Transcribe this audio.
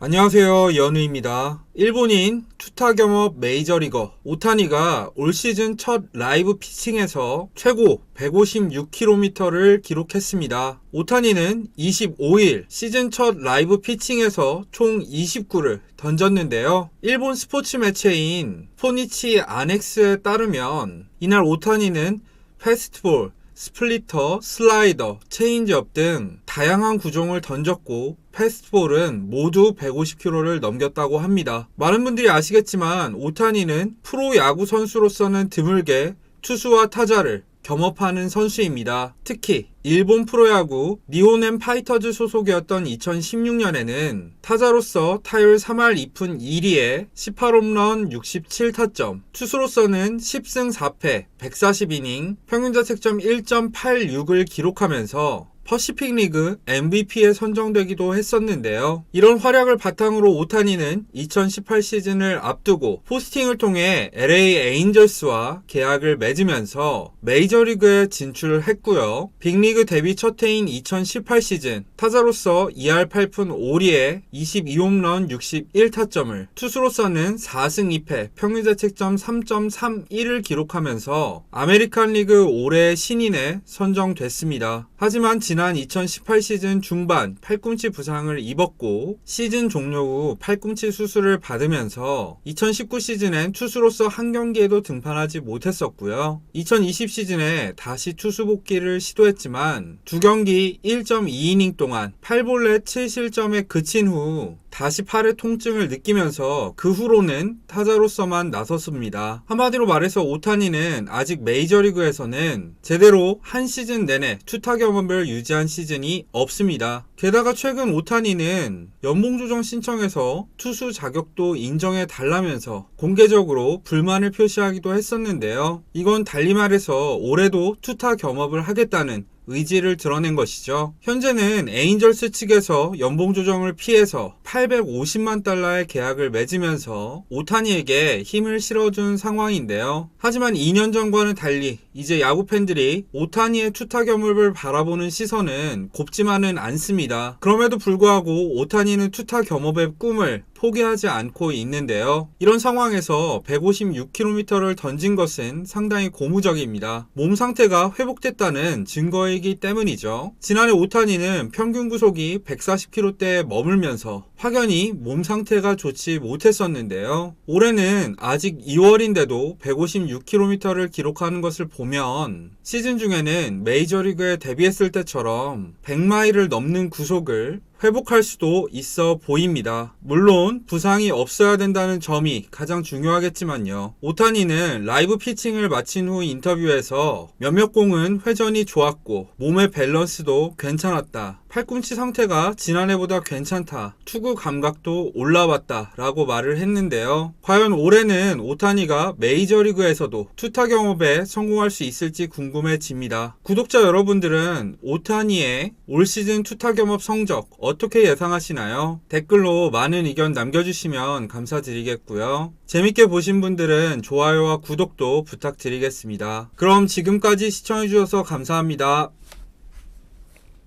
안녕하세요 연우입니다. 일본인 투타 겸업 메이저리거 오타니가 올 시즌 첫 라이브 피칭에서 최고 156km를 기록했습니다. 오타니는 25일 시즌 첫 라이브 피칭에서 총 29를 던졌는데요. 일본 스포츠 매체인 포니치 아넥스에 따르면 이날 오타니는 페스트볼, 스플리터, 슬라이더, 체인지업 등 다양한 구종을 던졌고 패스트볼은 모두 150km를 넘겼다고 합니다. 많은 분들이 아시겠지만 오타니는 프로 야구 선수로서는 드물게 투수와 타자를 겸업하는 선수입니다. 특히 일본 프로야구 니호넨 파이터즈 소속이었던 2016년에는 타자로서 타율 3할 2푼 1리에 18홈런 67타점, 투수로서는 10승 4패 140이닝, 평균자책점 1.86을 기록하면서 퍼시픽 리그 MVP에 선정되기도 했었는데요. 이런 활약을 바탕으로 오타니는 2018 시즌을 앞두고 포스팅을 통해 LA 에인절스와 계약을 맺으면서 메이저리그에 진출을 했고요. 빅리그 데뷔 첫 해인 2018 시즌 타자로서 2할 8푼 5리에 22홈런 61타점을 투수로서는 4승 2패 평균자책점 3.31을 기록하면서 아메리칸 리그 올해의 신인에 선정됐습니다. 하지만 지난 2018 시즌 중반 팔꿈치 부상을 입었고 시즌 종료 후 팔꿈치 수술을 받으면서 2019 시즌엔 투수로서 한 경기에도 등판하지 못했었고요. 2020 시즌에 다시 투수 복귀를 시도했지만 두 경기 1.2이닝 동안 8볼넷 7실점에 그친 후 다시 팔의 통증을 느끼면서 그 후로는 타자로서만 나섰습니다. 한마디로 말해서 오타니는 아직 메이저리그에서는 제대로 한 시즌 내내 투타 경험을 유지한 시즌이 없습니다. 게다가 최근 오타니는 연봉 조정 신청에서 투수 자격도 인정해 달라면서 공개적으로 불만을 표시하기도 했었는데요. 이건 달리 말해서 올해도 투타 겸업을 하겠다는 의지를 드러낸 것이죠. 현재는 에인절스 측에서 연봉 조정을 피해서 850만 달러의 계약을 맺으면서 오타니에게 힘을 실어준 상황인데요. 하지만 2년 전과는 달리 이제 야구 팬들이 오타니의 투타 겸업을 바라보는 시선은 곱지만은 않습니다. 그럼에도 불구하고 오타니는 투타 겸업의 꿈을 포기하지 않고 있는데요. 이런 상황에서 156km를 던진 것은 상당히 고무적입니다. 몸 상태가 회복됐다는 증거이기 때문이죠. 지난해 오타니는 평균 구속이 140km대에 머물면서 확연히 몸 상태가 좋지 못했었는데요. 올해는 아직 2월인데도 156km를 기록하는 것을 보면 시즌 중에는 메이저리그에 데뷔했을 때처럼 100마일을 넘는 구속을 회복할 수도 있어 보입니다. 물론 부상이 없어야 된다는 점이 가장 중요하겠지만요. 오타니는 라이브 피칭을 마친 후 인터뷰에서 몇몇 공은 회전이 좋았고 몸의 밸런스도 괜찮았다. 팔꿈치 상태가 지난해보다 괜찮다. 투구 감각도 올라왔다. 라고 말을 했는데요. 과연 올해는 오타니가 메이저리그에서도 투타 경업에 성공할 수 있을지 궁금해집니다. 구독자 여러분들은 오타니의 올 시즌 투타 경업 성적 어떻게 예상하시나요? 댓글로 많은 의견 남겨주시면 감사드리겠고요. 재밌게 보신 분들은 좋아요와 구독도 부탁드리겠습니다. 그럼 지금까지 시청해주셔서 감사합니다.